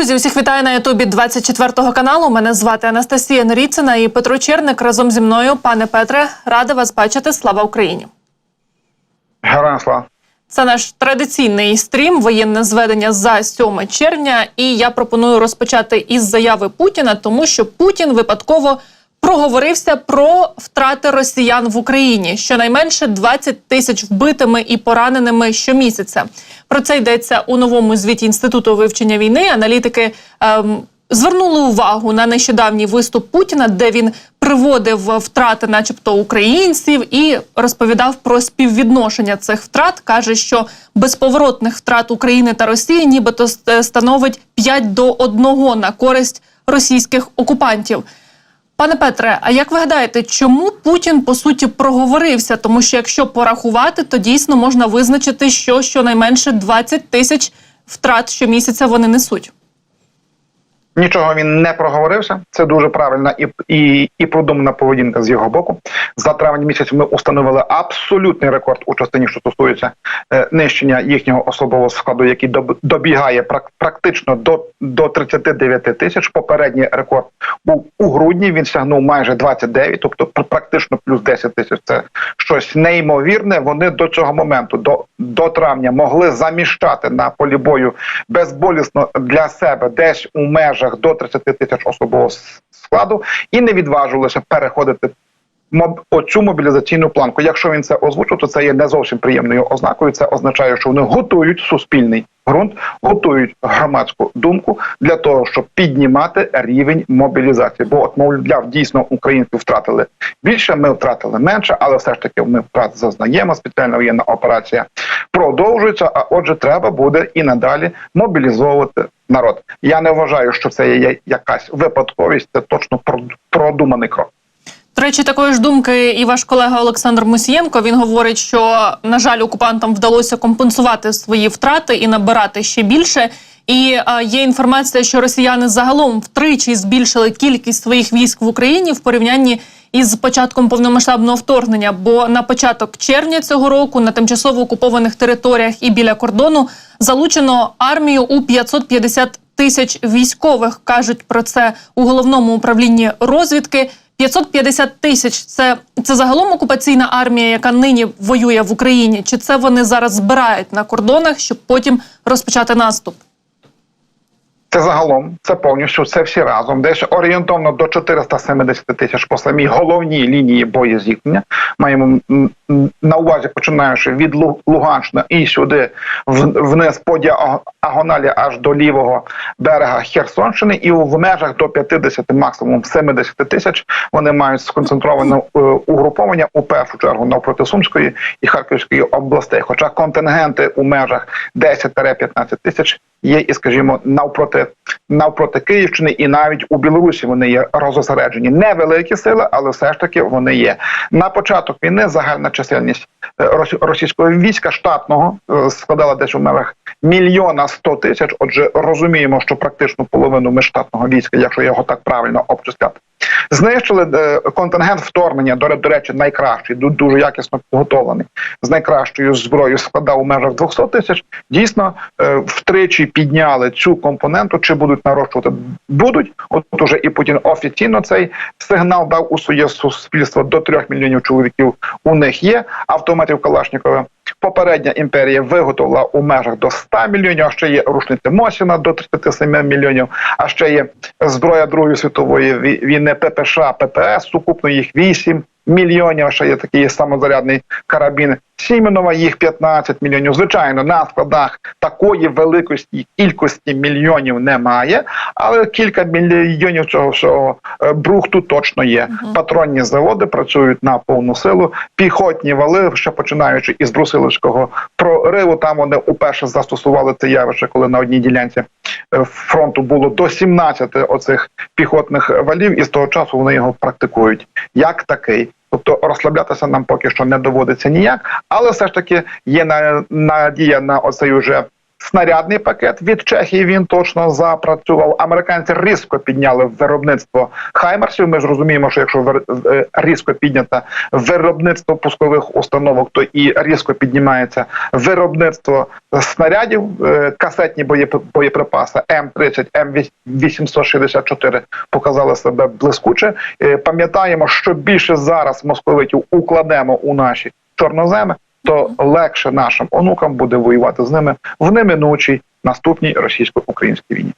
Друзі, усіх вітаю на Ютубі 24 каналу. Мене звати Анастасія Норіцина і Петро Черник разом зі мною. Пане Петре, рада вас бачити. Слава Україні! Героям слава. Це наш традиційний стрім, воєнне зведення за 7 червня. І я пропоную розпочати із заяви Путіна, тому що Путін випадково проговорився про втрати росіян в Україні. Щонайменше 20 тисяч вбитими і пораненими щомісяця. Про це йдеться у новому звіті інституту вивчення війни. Аналітики. Ем, Звернули увагу на нещодавній виступ Путіна, де він приводив втрати, начебто, українців, і розповідав про співвідношення цих втрат. каже, що безповоротних втрат України та Росії, нібито ст- становить 5 до 1 на користь російських окупантів. Пане Петре, а як ви гадаєте, чому Путін по суті проговорився? Тому що якщо порахувати, то дійсно можна визначити, що щонайменше 20 тисяч втрат щомісяця вони несуть. Нічого він не проговорився. Це дуже правильна і, і, і продумана поведінка з його боку. За травень місяць ми установили абсолютний рекорд у частині, що стосується е, нищення їхнього особового складу, який доб- добігає прак- практично до, до 39 тисяч. Попередній рекорд був у грудні. Він сягнув майже 29, тобто практично плюс 10 тисяч. Це щось неймовірне. Вони до цього моменту, до, до травня, могли заміщати на полі бою безболісно для себе десь у межах до 30 тисяч особового складу і не відважувалися переходити оцю мобілізаційну планку. Якщо він це озвучив, то це є не зовсім приємною ознакою. Це означає, що вони готують суспільний ґрунт, готують громадську думку для того, щоб піднімати рівень мобілізації. Бо от мовляв, дійсно українці втратили більше, ми втратили менше, але все ж таки ми втрат зазнаємо. Спеціальна воєнна операція продовжується. А отже, треба буде і надалі мобілізовувати народ. Я не вважаю, що це є якась випадковість. Це точно прод- продуманий крок. До речі, такої ж думки і ваш колега Олександр Мусієнко. Він говорить, що на жаль, окупантам вдалося компенсувати свої втрати і набирати ще більше. І е, є інформація, що росіяни загалом втричі збільшили кількість своїх військ в Україні в порівнянні із початком повномасштабного вторгнення. Бо на початок червня цього року на тимчасово окупованих територіях і біля кордону залучено армію у 550 тисяч військових. кажуть про це у головному управлінні розвідки. 550 тисяч це, це загалом окупаційна армія, яка нині воює в Україні. Чи це вони зараз збирають на кордонах, щоб потім розпочати наступ? Це загалом, це повністю, це всі разом. Десь орієнтовно до 470 тисяч по самій головній лінії боєзіткнення. Маємо на увазі, починаючи від Лу- Луганщини і сюди вниз по діагоналі аж до лівого берега Херсонщини, і в межах до 50, максимум 70 тисяч вони мають сконцентроване угруповання у першу чергу навпроти Сумської і Харківської областей. Хоча контингенти у межах 10-15 тисяч є і, скажімо, навпроти навпроти Київщини, і навіть у Білорусі вони є розосереджені. Невеликі сили, але все ж таки вони є. На початок війни загальна чисельність е, російського війська штатного е, складала десь у межах мільйона сто тисяч. Отже, розуміємо, що практично половину ми штатного війська, якщо його так правильно обчисляти. Знищили е, контингент вторгнення, до, до речі, найкращий, дуже якісно підготовлений, з найкращою зброєю складав у межах 200 тисяч. Дійсно, е, втричі підняли цю компоненту. Чи будуть нарощувати? Будуть. От уже і Путін офіційно цей сигнал дав у своє суспільство до 3 мільйонів чоловіків. У них є автоматів Калашнікова. Попередня імперія виготовила у межах до 100 мільйонів, а ще є рушниці Мосіна до 37 мільйонів, а ще є зброя Другої світової війни ППШ, ППС, сукупно їх 8 мільйонів, а ще є такий самозарядний карабін Сіменова, їх 15 мільйонів. Звичайно, на складах такої великості кількості мільйонів немає, але кілька мільйонів цього всього е, брухту точно є. Патронні заводи працюють на повну силу. Піхотні вали, ще починаючи із Брусиловського прориву, там вони уперше застосували це явище, коли на одній ділянці е, фронту було до 17 оцих піхотних валів, і з того часу вони його практикують як такий. Тобто розслаблятися нам поки що не доводиться ніяк, але все ж таки є на- надія на оцей уже снарядний пакет від Чехії. Він точно запрацював. Американці різко підняли виробництво хаймерсів. Ми ж розуміємо, що якщо е, різко піднято виробництво пускових установок, то і різко піднімається виробництво снарядів, Е, касетні боєп- боєприпаси М30, М864 показали себе блискуче. Е, Пам'ятаємо, що більше зараз московитів укладемо у наші чорноземи, то легше нашим онукам буде воювати з ними в неминучій наступній російсько-українській війні.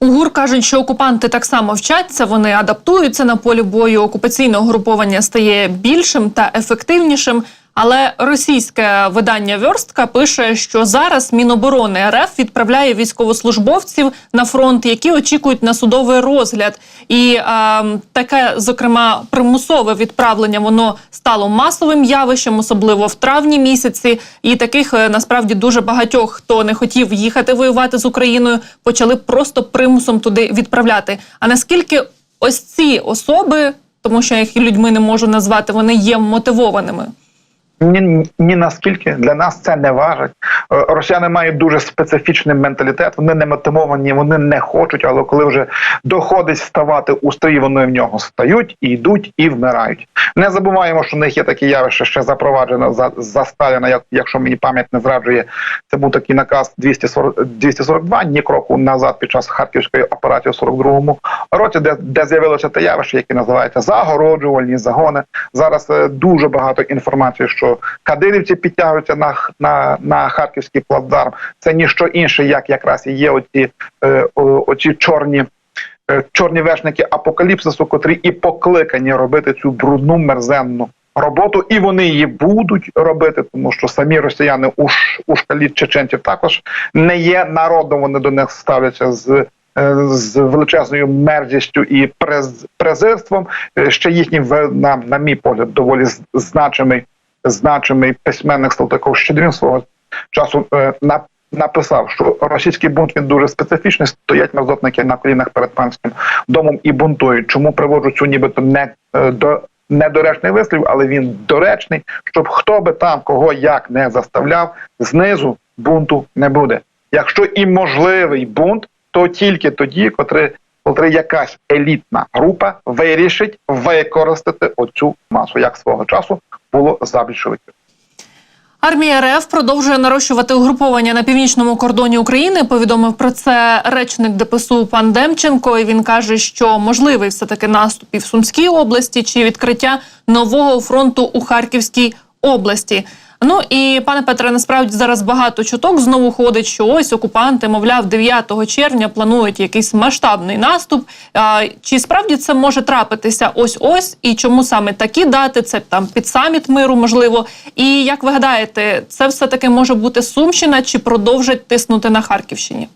У ГУР кажуть, що окупанти так само вчаться, вони адаптуються на полі бою. Окупаційне угруповання стає більшим та ефективнішим. Але російське видання Вьорстка пише, що зараз Міноборони РФ відправляє військовослужбовців на фронт, які очікують на судовий розгляд. І е, таке, зокрема, примусове відправлення воно стало масовим явищем, особливо в травні місяці. І таких е, насправді дуже багатьох, хто не хотів їхати воювати з Україною, почали просто примусом туди відправляти. А наскільки ось ці особи, тому що я їх людьми не можу назвати, вони є мотивованими. Ні, ні наскільки для нас це не важить. Е, Росіяни мають дуже специфічний менталітет. Вони не мотивовані, вони не хочуть. Але коли вже доходить ставати у стрій, вони в нього стають і йдуть і вмирають. Не забуваємо, що в них є такі явища, ще запроваджено за, за Сталіна. Як якщо мені пам'ять не зраджує, це був такий наказ 240, 242, ні кроку назад під час харківської операції у 42-му році, де, де з'явилося те явище, яке називається загороджувальні загони. Зараз е, дуже багато інформації, що кадирівці підтягуються на, на, на харківський плацдарм. Це ніщо інше, як якраз і є оці, е, оці чорні. е, Чорні вершники апокаліпсису, котрі і покликані робити цю брудну мерзенну роботу, і вони її будуть робити, тому що самі росіяни у, ш- у шкалі чеченців також не є народом. Вони до них ставляться з. е, З величезною мерзістю і презирством Е, ще їхній на, на мій погляд доволі значимий значимий письменник Салтиков Щедрін свого часу е, на, написав, що російський бунт він дуже специфічний. Стоять мерзотники на колінах перед панським домом і бунтують. Чому приводжу цю нібито не е, до недоречний вислів, але він доречний, щоб хто би там кого як не заставляв, знизу бунту не буде. Якщо і можливий бунт, то тільки тоді, коли коли якась елітна група вирішить використати оцю масу, як свого часу було за більшовиків. Армія РФ продовжує нарощувати угруповання на північному кордоні України. Повідомив про це речник ДПСУ пан Демченко. І він каже, що можливий все таки наступ і в Сумській області чи відкриття нового фронту у Харківській області. Ну і пане Петре, насправді зараз багато чуток знову ходить, що ось окупанти, мовляв, 9 червня планують якийсь масштабний наступ. А, чи справді це може трапитися ось ось? І чому саме такі дати? Це там під саміт миру, можливо. І як ви гадаєте, це все таки може бути Сумщина чи продовжать тиснути на Харківщині?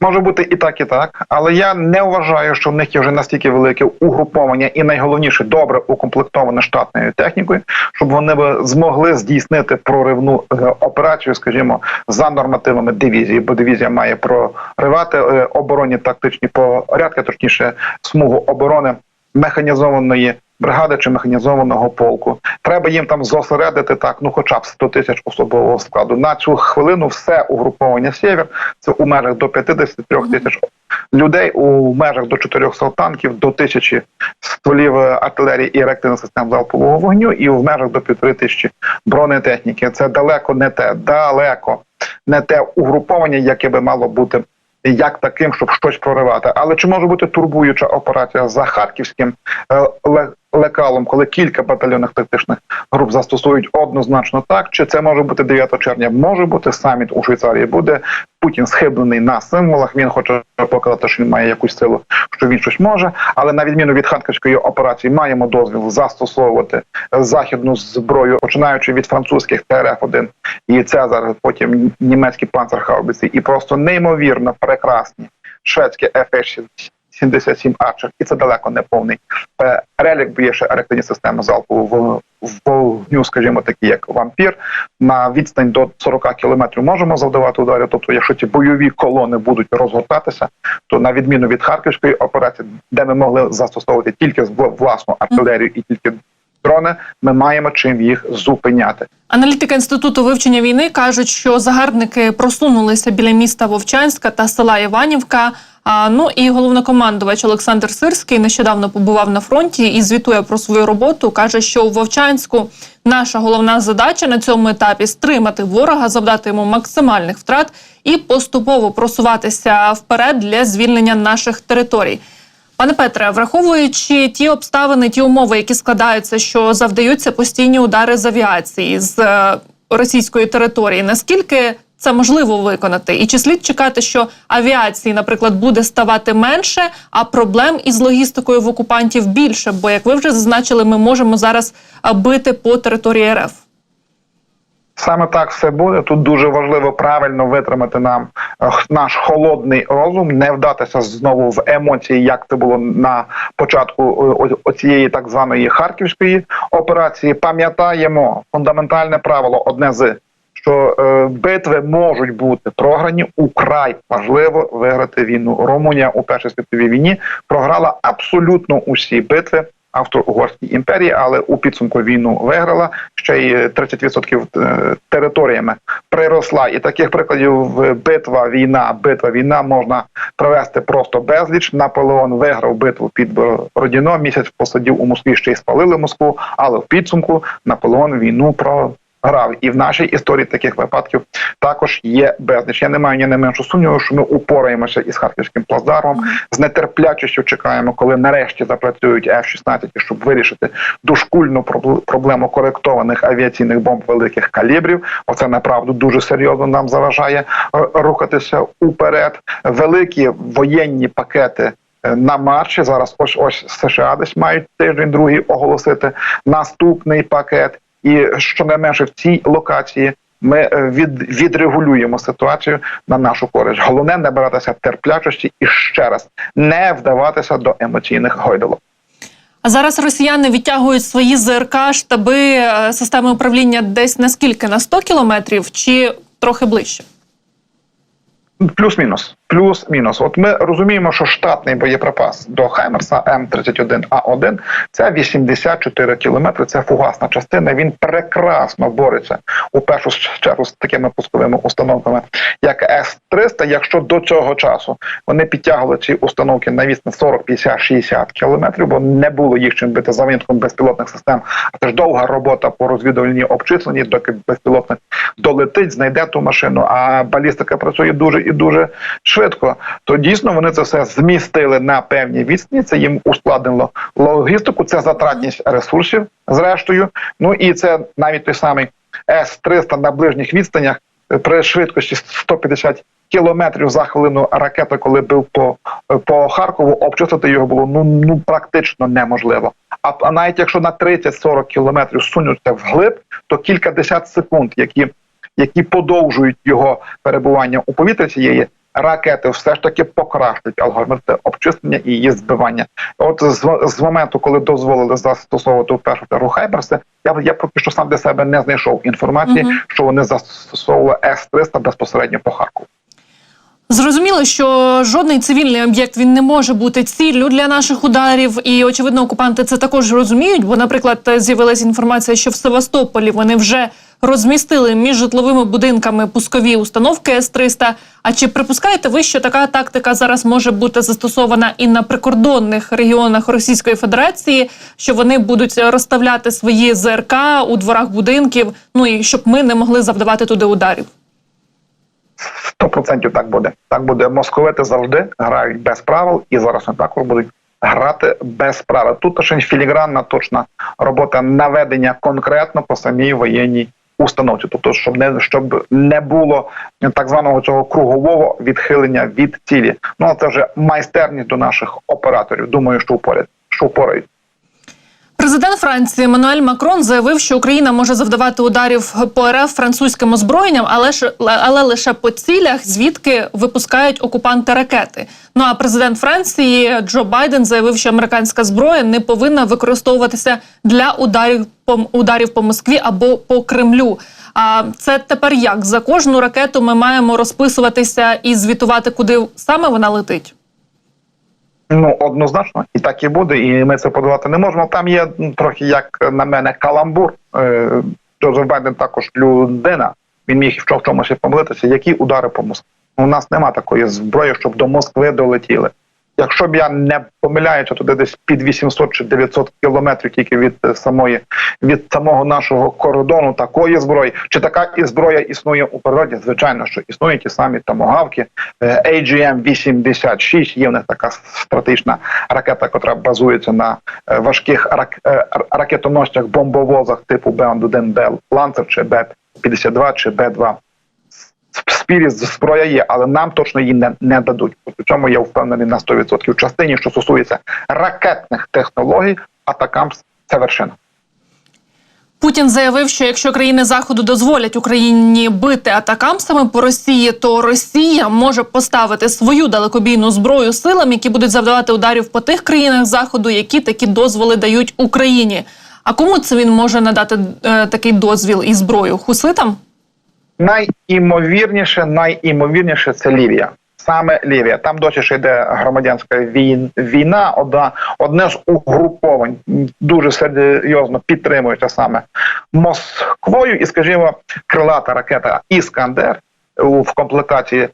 Може бути і так, і так, але я не вважаю, що в них є вже настільки велике угруповання і найголовніше добре укомплектоване штатною технікою, щоб вони би змогли здійснити проривну е, операцію, скажімо, за нормативами дивізії, бо дивізія має проривати е, оборонні тактичні порядки, точніше смугу оборони механізованої бригади чи механізованого полку. Треба їм там зосередити так, ну хоча б 100 тисяч особового складу. На цю хвилину все угруповання «Сєвєр» – це у межах до 53 тисяч людей, у межах до 400 танків, до тисячі стволів е, артилерії і реактивних систем залпового вогню, і в межах до півтори тисячі бронетехніки. Це далеко не те, далеко не те угруповання, яке би мало бути як таким, щоб щось проривати. Але чи може бути турбуюча операція за харківським е, лекалом, коли кілька батальйонних тактичних груп застосують однозначно так? Чи це може бути 9 червня? Може бути саміт у Швейцарії. Буде Путін схиблений на символах. Він хоче показати, що він має якусь силу, що він щось може. Але на відміну від харківської операції, маємо дозвіл застосовувати західну зброю, починаючи від французьких ТРФ-1 і Цезар, потім німецькі панцерхаубиці, і просто неймовірно прекрасні шведські F-77 Archer, і це далеко не повний е, релік, бо є ще реактивні системи залпового вогню, скажімо, такі як вампір. На відстань до 40 кілометрів можемо завдавати ударів. Тобто, якщо ці бойові колони будуть розгортатися, то на відміну від харківської операції, де ми могли застосовувати тільки власну артилерію і тільки дрони, ми маємо чим їх зупиняти. Аналітики інституту вивчення війни кажуть, що загарбники просунулися біля міста Вовчанська та села Іванівка. А ну і головнокомандувач Олександр Сирський нещодавно побував на фронті і звітує про свою роботу. каже, що у Вовчанську наша головна задача на цьому етапі стримати ворога, завдати йому максимальних втрат і поступово просуватися вперед для звільнення наших територій. Пане Петре, враховуючи ті обставини, ті умови, які складаються, що завдаються постійні удари з авіації з е, російської території, наскільки це можливо виконати? І чи слід чекати, що авіації, наприклад, буде ставати менше, а проблем із логістикою в окупантів більше? Бо, як ви вже зазначили, ми можемо зараз е, бити по території РФ. Саме так все буде. Тут дуже важливо правильно витримати нам е, наш холодний розум, не вдатися знову в емоції, як це було на початку е, оцієї так званої харківської операції. Пам'ятаємо фундаментальне правило одне з. Що е, битви можуть бути програні украй важливо виграти війну. Румунія у першій світовій війні програла абсолютно усі битви Австро-Угорській імперії, але у підсумку війну виграла ще й 30% е, територіями приросла. І таких прикладів битва, війна, битва, війна можна провести просто безліч. Наполеон виграв битву під Бородіно, місяць посадів у Москві ще й спалили Москву, але в підсумку Наполеон війну про. Грав і в нашій історії таких випадків також є безліч. Я не маю ні не меншу сумніву, що ми упораємося із харківським плацдармом. З нетерплячістю чекаємо, коли нарешті запрацюють F-16, щоб вирішити дошкульну пробл- проблему коректованих авіаційних бомб великих калібрів. Оце направду дуже серйозно нам заважає е, рухатися уперед. Великі воєнні пакети. е, На марші зараз ось ось США десь мають тиждень другий оголосити наступний пакет. І щонайменше в цій локації ми е, від, відрегулюємо ситуацію на нашу користь. Головне не братися терплячості і ще раз не вдаватися до емоційних гойдалок. А зараз росіяни відтягують свої ЗРК, штаби е, системи управління десь на скільки? На 100 кілометрів чи трохи ближче? Плюс-мінус. Плюс-мінус. От ми розуміємо, що штатний боєприпас до Хаймерса М31А1 це 84 кілометри. Це фугасна частина. Він прекрасно бореться у першу чергу з такими пусковими установками, як С-300. Якщо до цього часу вони підтягували ці установки на відстань 40, 50, 60 кілометрів, бо не було їх чим бити за винятком безпілотних систем. А це ж довга робота по розвідувальній обчисленні, доки безпілотник долетить, знайде ту машину. А балістика працює дуже і дуже швидко. То дійсно вони це все змістили на певні відстані. Це їм ускладнило логістику. Це затратність ресурсів, зрештою. Ну і це навіть той самий С-300 на ближніх відстанях е, при швидкості 150 кілометрів за хвилину ракета, коли бив по, по Харкову, обчистити його було ну, ну практично неможливо. А, а навіть якщо на 30-40 кілометрів сунуться вглиб, то кілька десят секунд, які які подовжують його перебування у повітрі цієї ракети, все ж таки покращують алгоритм обчислення і її збивання. От з, з моменту, коли дозволили застосовувати в першу чергу Хайберси, я я поки що сам для себе не знайшов інформації, Мгм. що вони застосовували С-300 безпосередньо по Харкову. Зрозуміло, що жодний цивільний об'єкт він не може бути ціллю для наших ударів, і очевидно, окупанти це також розуміють. Бо, наприклад, з'явилася інформація, що в Севастополі вони вже розмістили між житловими будинками пускові установки С-300. А чи припускаєте ви, що така тактика зараз може бути застосована і на прикордонних регіонах Російської Федерації, що вони будуть розставляти свої ЗРК у дворах будинків, ну і щоб ми не могли завдавати туди ударів? Сто процентів так буде. Так буде. Московити завжди грають без правил, і зараз вони також будуть грати без правил. Тут ще філігранна точна робота наведення конкретно по самій воєнній установці, тобто, щоб не щоб не було так званого цього кругового відхилення від цілі. Ну а це вже майстерність до наших операторів. Думаю, що впоряд, що впорають. Президент Франції Еммануель Макрон заявив, що Україна може завдавати ударів по РФ французьким озброєнням, але ж але лише по цілях, звідки випускають окупанти ракети. Ну а президент Франції Джо Байден заявив, що американська зброя не повинна використовуватися для ударів по ударів по Москві або по Кремлю. А це тепер як за кожну ракету ми маємо розписуватися і звітувати, куди саме вона летить. Ну, однозначно, і так і буде, і ми це подавати не можемо. Там є трохи, як на мене, каламбур. Е, Джозеф Байден також людина. Він міг в чомусь помилитися. Які удари по Москві? У нас нема такої зброї, щоб до Москви долетіли. Якщо б я не помиляюся, то десь під 800 чи 900 кілометрів тільки від е, самої від самого нашого кордону такої зброї. Чи така і зброя існує у природі? Звичайно, що існують ті самі томогавки. Е, AGM-86, є в них така стратегічна ракета, яка базується на е, важких рак, ракетоносцях, бомбовозах типу Б-1 Б Ланцер чи Б-52 чи Б-2. Спірі зброя є, але нам точно її не, не дадуть. У цьому я впевнений на 100%. В частині, що стосується ракетних технологій, атакамс це вершина. Путін заявив, що якщо країни заходу дозволять Україні бити атакамсами по Росії, то Росія може поставити свою далекобійну зброю силам, які будуть завдавати ударів по тих країнах заходу, які такі дозволи дають Україні. А кому це він може надати е, такий дозвіл і зброю? Хуситам? Найімовірніше, найімовірніше це Лівія. Саме Лівія. Там досі ще йде громадянська війна. Одна, одне з угруповань дуже серйозно підтримується саме Москвою. І, скажімо, крилата ракета Іскандер в комплектації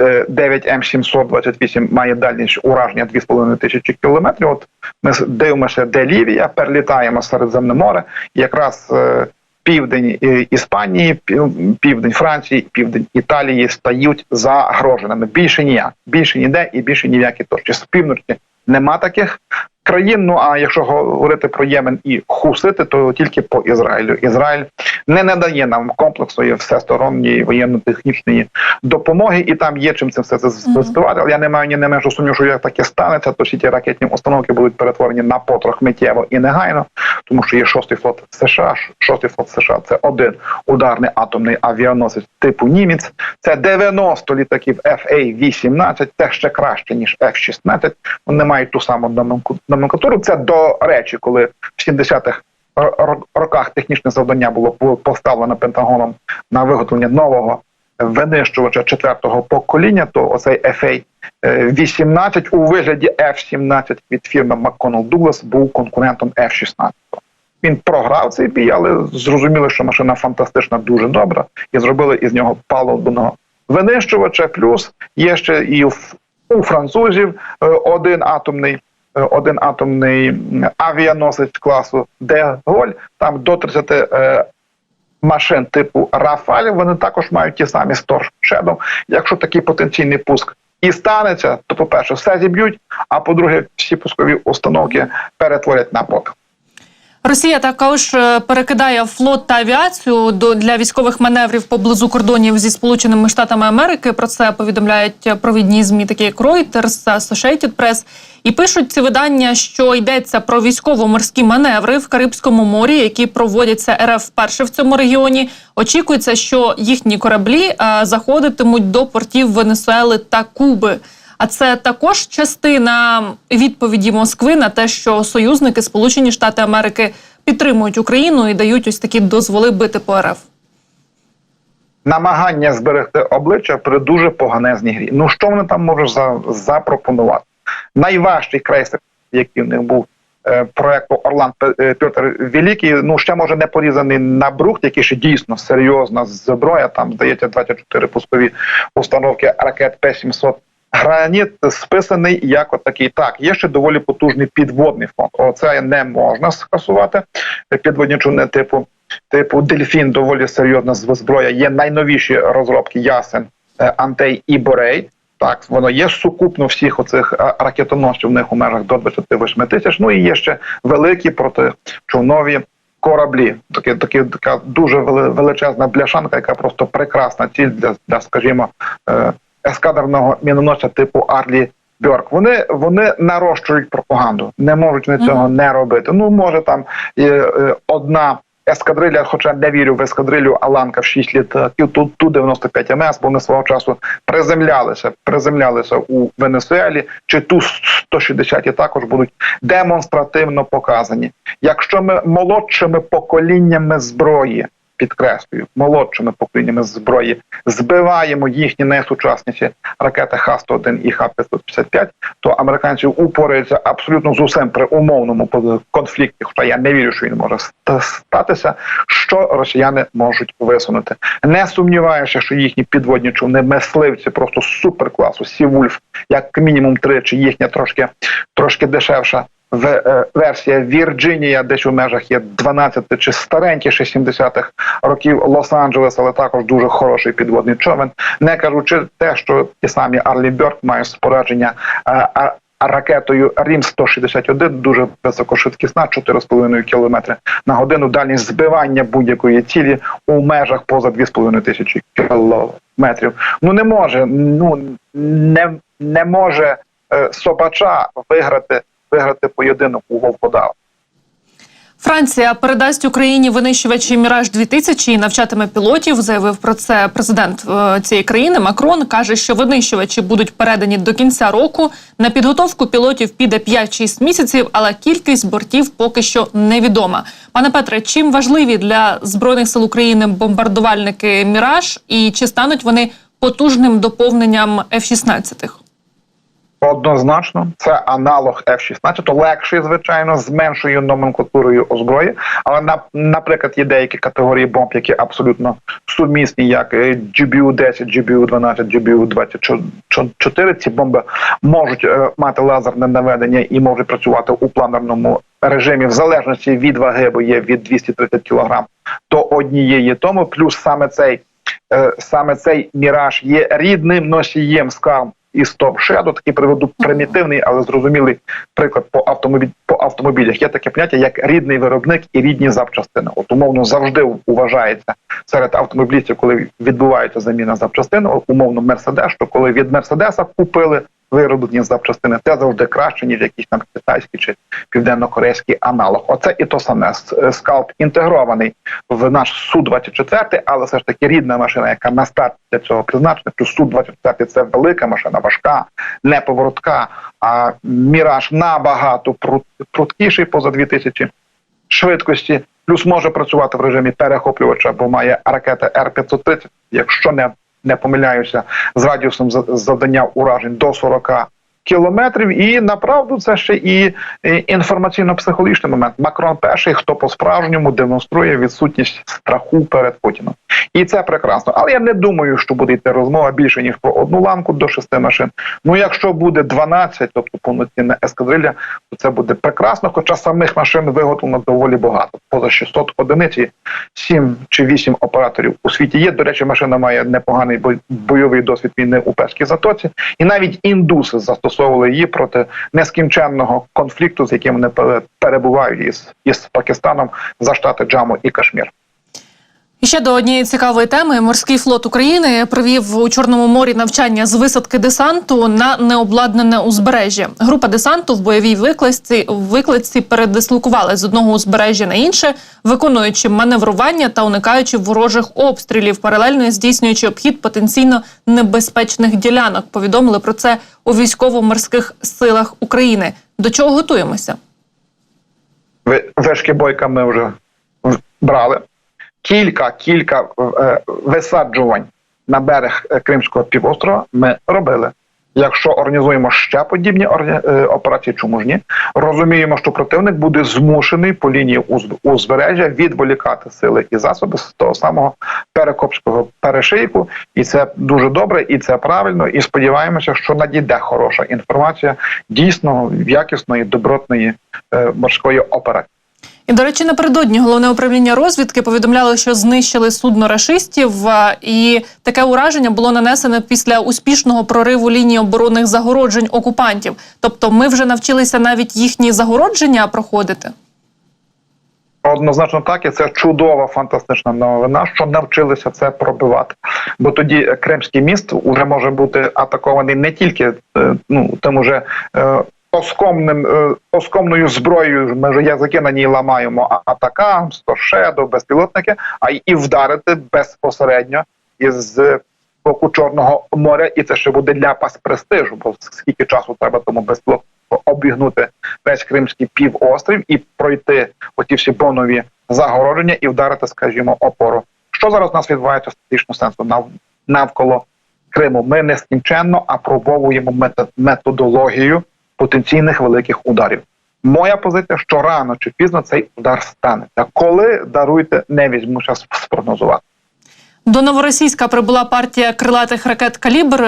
е, 9 М728 має дальність ураження 2,5 тисячі кілометрів. От ми дивимося, де Лівія, перелітаємо Середземне море. Якраз е, південь е, Іспанії, пів- південь Франції, південь Італії стають загроженими. Більше ніяк, більше ніде і більше ні в. З півночі нема таких країн. Ну а якщо говорити про Ємен і Хусити, то тільки по Ізраїлю. Ізраїль не надає нам комплексної всесторонньої воєнно-технічної допомоги, і там є чим це все збивати. Але я не маю ні не меншу сумнів, що як таке станеться, то всі ті ракетні установки будуть перетворені на потрох миттєво і негайно, тому що є шостий флот США. Шостий флот США це один ударний атомний авіаносець типу Німець. Це 90 літаків FA-18, Це ще краще ніж F-16. Вони мають ту саму номенку- номенклатуру. Це до речі, коли в 70-х ро- ро- роках технічне завдання було по- поставлено Пентагоном на виготовлення нового винищувача четвертого покоління, то оцей FA-18 у вигляді F-17 від фірми McConnell Douglas був конкурентом F-16. Він програв цей бій, але зрозуміли, що машина фантастична, дуже добра, і зробили із нього палубного винищувача. Плюс є ще і у французів е, один атомний. Е, Один атомний авіаносець класу Деголь, там до 30 е, машин типу Рафаль, вони також мають ті самі Shadow. Якщо такий потенційний пуск і станеться, то по-перше, все зіб'ють, а по-друге, всі пускові установки перетворять на попіл. Росія також е, перекидає флот та авіацію до для військових маневрів поблизу кордонів зі Сполученими Штатами Америки. Про це повідомляють е, провідні змі, такі як Reuters Associated Press. І пишуть ці видання, що йдеться про військово-морські маневри в Карибському морі, які проводяться РФ вперше в цьому регіоні. Очікується, що їхні кораблі е, заходитимуть до портів Венесуели та Куби. А це також частина відповіді Москви на те, що союзники Сполучені Штати Америки підтримують Україну і дають ось такі дозволи бити по РФ. намагання зберегти обличчя при дуже поганезній грі. Ну що вони там можуть за, запропонувати? Найважчий крейсер, який в них був е, проекту Орлан Пе- е, Петр Великий, ну ще може не порізаний на брухт, який ще дійсно серйозна зброя. Там здається 24 пускові установки ракет П-700. Граніт списаний як отакий. Так, є ще доволі потужний підводний фонд. Оце не можна скасувати. Підводні човни типу типу Дельфін доволі серйозна зброя. Є найновіші розробки Ясен, е, Антей і Борей. Так, воно є сукупно всіх оцих е, ракетоносців в них у межах до 28 тисяч. Ну і є ще великі протичовнові кораблі. Такі, такі, така дуже величезна бляшанка, яка просто прекрасна ціль для, для скажімо, е, ескадерного міноносця типу Арлі Бьорк. Вони, вони нарощують пропаганду, не можуть вони цього не робити. Ну, може там е, е, одна ескадриля, хоча не вірю в ескадрилю Аланка в 6 літаків, тут ту 95 МС, бо вони свого часу приземлялися, приземлялися у Венесуелі, чи ту 160 також будуть демонстративно показані. Якщо ми молодшими поколіннями зброї підкреслюю молодшими поколіннями зброї, збиваємо їхні найсучасніші ракети Х-101 і Х-555, то американці упораються абсолютно з усім при умовному конфлікті. Хоча я не вірю, що він може статися. Що росіяни можуть висунути? Не сумніваюся, що їхні підводні човни мисливці просто суперкласу. Сівульф, як мінімум тричі, їхня трошки трошки дешевша. В е, версія Вірджинія, десь у межах є 12 чи старенькі ще 70-х років Лос-Анджелес, але також дуже хороший підводний човен. Не кажучи те, що ті самі Арлі Бьорк мають спорядження е, ракетою Рім 161 дуже високошвидкісна, 4,5 км на годину. Дальність збивання будь-якої цілі у межах поза 2,5 тисячі кілометрів. Ну не може, ну не, не може е, собача виграти виграти поєдинок у Вовкодава. Франція передасть Україні винищувачі Міраж 2000 і навчатиме пілотів. Заявив про це президент е, цієї країни. Макрон каже, що винищувачі будуть передані до кінця року. На підготовку пілотів піде 5-6 місяців, але кількість бортів поки що невідома. Пане Петре, чим важливі для збройних сил України бомбардувальники Міраж і чи стануть вони потужним доповненням F-16? Однозначно, це аналог F-16, легший, звичайно, з меншою номенклатурою озброї. Але на, наприклад, є деякі категорії бомб, які абсолютно сумісні, як е, GBU-10, GBU-12, GBU-24. Ці бомби можуть е, мати лазерне наведення і можуть працювати у планерному режимі, в залежності від ваги, бо є від 230 кг до однієї тому. Плюс саме цей е, саме цей міраж є рідним носієм скам і Stop Shadow. Такий приведу примітивний, але зрозумілий приклад по автомобіль по автомобілях. Є таке поняття як рідний виробник і рідні запчастини. От умовно завжди вважається серед автомобілістів, коли відбувається заміна запчастин, умовно Мерседес, що коли від Мерседеса купили. Вироблені запчастини це завжди краще ніж якийсь там китайський чи південно-корейський аналог. Оце і то саме скалп інтегрований в наш су 24 але все ж таки рідна машина, яка на старт для цього призначена. Плюс су 24 це велика машина, важка, неповоротка. А міраж набагато прут- пруткіший поза 2000 швидкості. Плюс може працювати в режимі перехоплювача, бо має ракети Р-530, якщо не, не помиляюся, з радіусом за- завдання уражень до 40 кілометрів. І направду це ще і інформаційно-психологічний момент. Макрон перший, хто по-справжньому демонструє відсутність страху перед Путіним. І це прекрасно. Але я не думаю, що буде йти розмова більше ніж про одну ланку до шести машин. Ну якщо буде 12, тобто повноцінна ескадрилля, то це буде прекрасно. Хоча самих машин виготовлено доволі багато. Поза 600 одиниць, і 7 чи 8 операторів у світі є. До речі, машина має непоганий бой- бойовий досвід війни у Перській затоці, і навіть індуси застосовували її проти нескінченного конфлікту, з яким вони пере- перебувають із, із Пакистаном за штати Джаму і Кашмір. І ще до однієї цікавої теми морський флот України провів у Чорному морі навчання з висадки десанту на необладнане узбережжя. Група десанту в бойовій викладці викладці передислокували з одного узбережжя на інше, виконуючи маневрування та уникаючи ворожих обстрілів, паралельно здійснюючи обхід потенційно небезпечних ділянок. Повідомили про це у військово-морських силах України. До чого готуємося? Вишки бойка ми вже брали. Кілька кілька е, висаджувань на берег е, Кримського півострова ми робили. Якщо організуємо ще подібні е, операції, чому ж ні, розуміємо, що противник буде змушений по лінії узб- узбережжя відволікати сили і засоби з того самого перекопського перешийку, і це дуже добре, і це правильно. І сподіваємося, що надійде хороша інформація дійсно якісної добротної морської операції. До речі, напередодні головне управління розвідки повідомляло, що знищили судно рашистів, і таке ураження було нанесене після успішного прориву лінії оборонних загороджень окупантів. Тобто, ми вже навчилися навіть їхні загородження проходити. Однозначно так, і це чудова фантастична новина, що навчилися це пробивати. Бо тоді Кримський міст уже може бути атакований не тільки е, ну тим уже е, оскомним е, оскомною зброєю. Ми вже язики на ній ламаємо а- атакам, стошеду, безпілотники, а і вдарити безпосередньо із боку Чорного моря, і це ще буде ляпас престижу, бо скільки часу треба тому безпілотнику обігнути весь Кримський півострів і пройти оті всі бонові загородження і вдарити, скажімо, опору. Що зараз у нас відбувається в стратегічному сенсу нав- навколо Криму? Ми нескінченно апробовуємо методологію потенційних великих ударів. Моя позиція, що рано чи пізно цей удар станеться. Коли даруйте, не візьму час спрогнозувати. До новоросійська прибула партія крилатих ракет Калібр.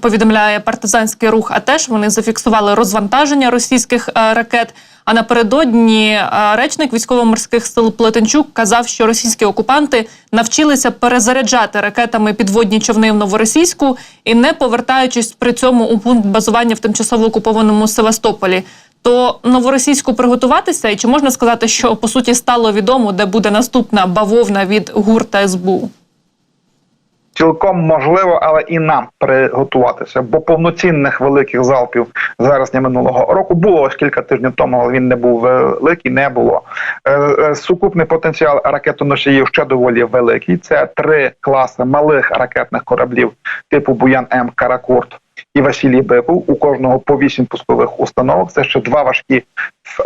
Повідомляє партизанський рух. А теж вони зафіксували розвантаження російських е, ракет. А напередодні е, речник військово-морських сил Плетенчук казав, що російські окупанти навчилися перезаряджати ракетами підводні човни в новоросійську і не повертаючись при цьому у пункт базування в тимчасово окупованому Севастополі. То новоросійську приготуватися, і чи можна сказати, що по суті стало відомо, де буде наступна бавовна від ГУР та СБУ? Цілком можливо, але і нам приготуватися, бо повноцінних великих залпів з вересня минулого року було ось кілька тижнів тому, але він не був великий, не було. Е, е, Сукупний потенціал ракетоносіїв ще доволі великий. Це три класи малих ракетних кораблів типу Буян М Каракурт і Василій Биков. У кожного по вісім пускових установок. Це ще два важкі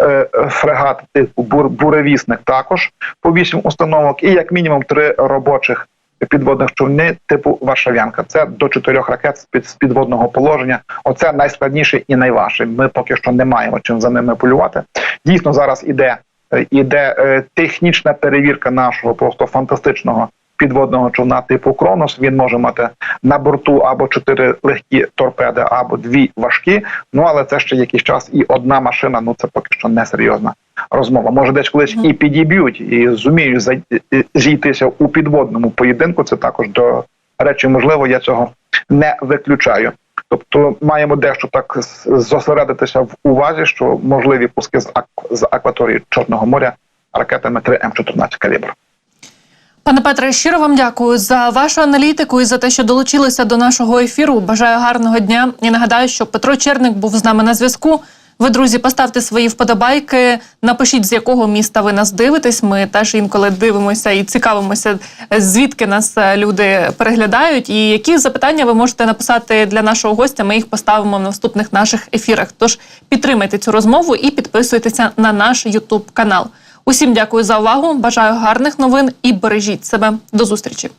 е, фрегати типу «Бур- буревісник також по вісім установок, і як мінімум три робочих підводних човни типу Варшавянка. Це до чотирьох ракет з підводного положення. Оце найскладніше і найважче. Ми поки що не маємо чим за ними полювати. Дійсно, зараз іде, е, іде е, технічна перевірка нашого просто фантастичного. Підводного човна типу Кронос він може мати на борту або чотири легкі торпеди, або дві важкі. Ну але це ще якийсь час, і одна машина. Ну це поки що не серйозна розмова. Може, десь колись і підіб'ють, і зуміють е, зійтися у підводному поєдинку. Це також до речі, можливо, я цього не виключаю. Тобто маємо дещо так зосередитися в увазі, що можливі пуски з, ак- з акваторії Чорного моря ракетами 3 М14 калібр. Пане Петре, щиро вам дякую за вашу аналітику і за те, що долучилися до нашого ефіру. Бажаю гарного дня. І нагадаю, що Петро Черник був з нами на зв'язку. Ви, друзі, поставте свої вподобайки. Напишіть, з якого міста ви нас дивитесь. Ми теж інколи дивимося і цікавимося, звідки нас е, люди переглядають. І які запитання ви можете написати для нашого гостя. Ми їх поставимо в наступних наших ефірах. Тож підтримайте цю розмову і підписуйтеся на наш Ютуб канал. Усім дякую за увагу. Бажаю гарних новин і бережіть себе. До зустрічі.